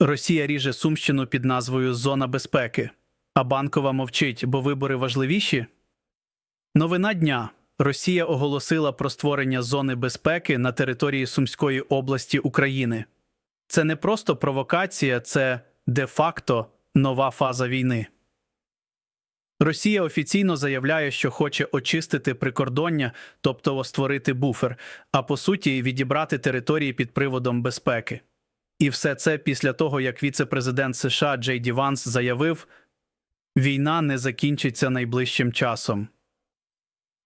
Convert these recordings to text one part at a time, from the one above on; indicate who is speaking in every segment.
Speaker 1: Росія ріже Сумщину під назвою Зона безпеки, а банкова мовчить, бо вибори важливіші. Новина дня. Росія оголосила про створення зони безпеки на території Сумської області України. Це не просто провокація, це де-факто нова фаза війни. Росія офіційно заявляє, що хоче очистити прикордоння, тобто створити буфер, а по суті відібрати території під приводом безпеки. І все це після того, як віце-президент США Джей Ді Ванс заявив, війна не закінчиться найближчим часом.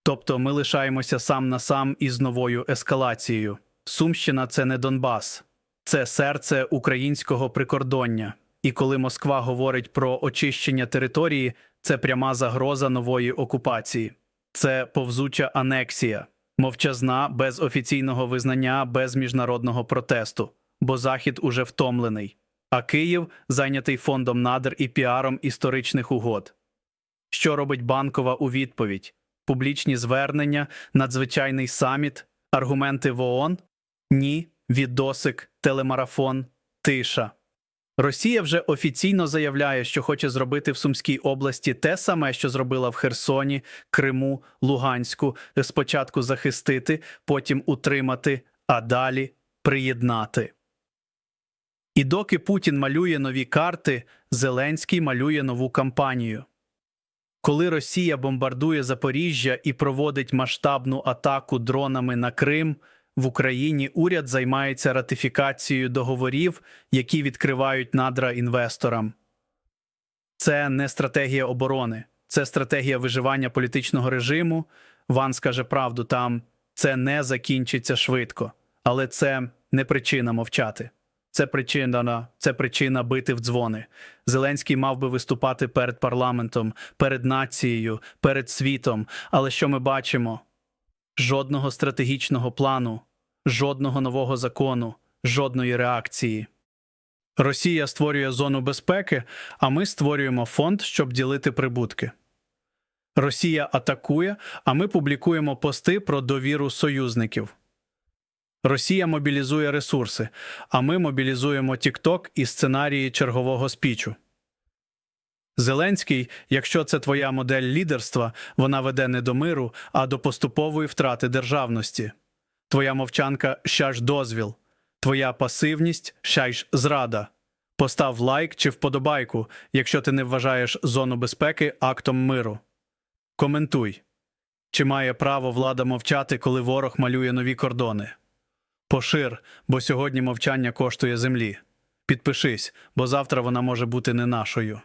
Speaker 1: Тобто ми лишаємося сам на сам із новою ескалацією. Сумщина це не Донбас, це серце українського прикордоння. І коли Москва говорить про очищення території, це пряма загроза нової окупації, це повзуча анексія, мовчазна, без офіційного визнання, без міжнародного протесту, бо Захід уже втомлений, а Київ зайнятий фондом надр і піаром історичних угод. Що робить банкова у відповідь? Публічні звернення, надзвичайний саміт, аргументи в ООН? Ні, відосик, телемарафон, тиша. Росія вже офіційно заявляє, що хоче зробити в Сумській області те саме, що зробила в Херсоні, Криму, Луганську, спочатку захистити, потім утримати, а далі приєднати. І доки Путін малює нові карти, Зеленський малює нову кампанію. Коли Росія бомбардує Запоріжжя і проводить масштабну атаку дронами на Крим, в Україні уряд займається ратифікацією договорів, які відкривають надра інвесторам. Це не стратегія оборони, це стратегія виживання політичного режиму. Ван скаже правду там це не закінчиться швидко, але це не причина мовчати. Це причина, це причина бити в дзвони. Зеленський мав би виступати перед парламентом, перед нацією, перед світом. Але що ми бачимо? Жодного стратегічного плану, жодного нового закону, жодної реакції. Росія створює зону безпеки, а ми створюємо фонд, щоб ділити прибутки. Росія атакує, а ми публікуємо пости про довіру союзників. Росія мобілізує ресурси, а ми мобілізуємо TikTok і сценарії чергового спічу. Зеленський, якщо це твоя модель лідерства, вона веде не до миру, а до поступової втрати державності. Твоя мовчанка ща ж дозвіл, твоя пасивність ща ж зрада. Постав лайк чи вподобайку, якщо ти не вважаєш зону безпеки актом миру. Коментуй. Чи має право влада мовчати, коли ворог малює нові кордони? Пошир, бо сьогодні мовчання коштує землі. Підпишись, бо завтра вона може бути не нашою.